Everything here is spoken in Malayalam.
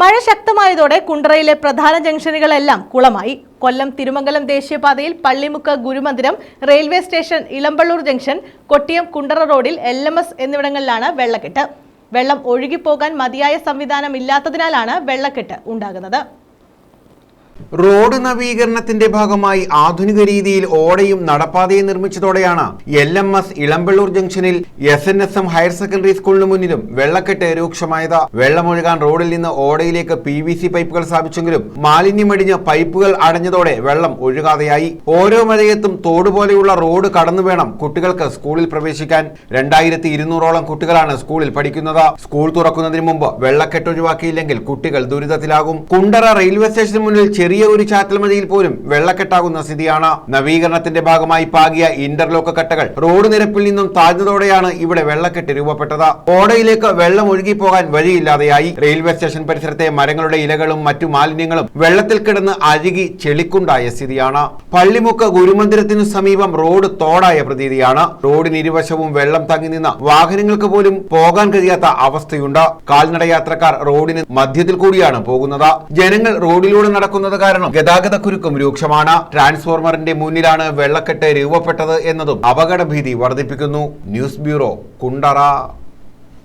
മഴ ശക്തമായതോടെ കുണ്ടറയിലെ പ്രധാന ജംഗ്ഷനുകളെല്ലാം കുളമായി. കൊല്ലം തിരുമംഗലം ദേശീയപാതയിൽ Pallimukku Gurumandiram railway station Elampalloor junction Kottiyam Kundara റോഡിൽ എൽ എം എസ് എന്നിവിടങ്ങളിലാണ് വെള്ളക്കെട്ട്. വെള്ളം ഒഴുകിപ്പോകാൻ മതിയായ സംവിധാനം ഇല്ലാത്തതിനാലാണ് വെള്ളക്കെട്ട് ഉണ്ടാകുന്നത്. റോഡ് നവീകരണത്തിന്റെ ഭാഗമായി ആധുനിക രീതിയിൽ ഓടയും നടപ്പാതയും നിർമ്മിച്ചതോടെയാണ് എൽ എം എസ് ഇളമ്പള്ളൂർ ജംഗ്ഷനിൽ S N S M higher secondary സ്കൂളിന് മുന്നിലും വെള്ളക്കെട്ട് രൂക്ഷമായത്. വെള്ളമൊഴുകാൻ റോഡിൽ നിന്ന് ഓടയിലേക്ക് പി വി സി പൈപ്പുകൾ സ്ഥാപിച്ചെങ്കിലും മാലിന്യമടിഞ്ഞ് പൈപ്പുകൾ അടഞ്ഞതോടെ വെള്ളം ഒഴുകാതെയായി. ഓരോ മഴയത്തും തോട് പോലെയുള്ള റോഡ് കടന്നു വേണം കുട്ടികൾക്ക് സ്കൂളിൽ പ്രവേശിക്കാൻ. രണ്ടായിരത്തി ഇരുന്നൂറോളം കുട്ടികളാണ് സ്കൂളിൽ പഠിക്കുന്നത്. സ്കൂൾ തുറക്കുന്നതിന് മുമ്പ് വെള്ളക്കെട്ട് ഒഴിവാക്കിയില്ലെങ്കിൽ കുട്ടികൾ ദുരിതത്തിലാകും. കുണ്ടറ റെയിൽവേ സ്റ്റേഷന് മുന്നിൽ ചെറിയ ഒരു ചാറ്റൽമഴയിൽ പോലും വെള്ളക്കെട്ടാകുന്ന സ്ഥിതിയാണ് നവീകരണത്തിന്റെ ഭാഗമായി പാകിയ ഇന്റർലോക്ക് കട്ടകൾ. റോഡ് നിരപ്പിൽ നിന്നും താഴ്ന്നതോടെയാണ് ഇവിടെ വെള്ളക്കെട്ട് രൂപപ്പെട്ടത്. ഓടയിലേക്ക് വെള്ളം ഒഴുകി പോകാൻ വഴിയില്ലാതെയായി. റെയിൽവേ സ്റ്റേഷൻ പരിസരത്തെ മരങ്ങളുടെ ഇലകളും മറ്റു മാലിന്യങ്ങളും വെള്ളത്തിൽ കിടന്ന് അഴുകി ചെളിക്കുണ്ടായ സ്ഥിതിയാണ്. പള്ളിമുക്ക് ഗുരുമന്ദിരത്തിനു സമീപം റോഡ് തോടായ പ്രതീതിയാണ്. റോഡിന് ഇരുവശവും വെള്ളം തങ്ങി നിന്ന വാഹനങ്ങൾക്ക് പോലും പോകാൻ കഴിയാത്ത അവസ്ഥയുണ്ട്. കാൽനട യാത്രക്കാർ റോഡിന് മധ്യത്തിൽ കൂടിയാണ് പോകുന്നത്. ജനങ്ങൾ റോഡിലൂടെ നടക്കുന്നത് കാരണം ഗതാഗത കുരുക്കും രൂക്ഷമാണ്. ട്രാൻസ്ഫോർമറിന്റെ മുന്നിലാണ് വെള്ളക്കെട്ട് രൂപപ്പെട്ടത് എന്നതും അപകടഭീതി വർദ്ധിപ്പിക്കുന്നു. News bureau Kundara.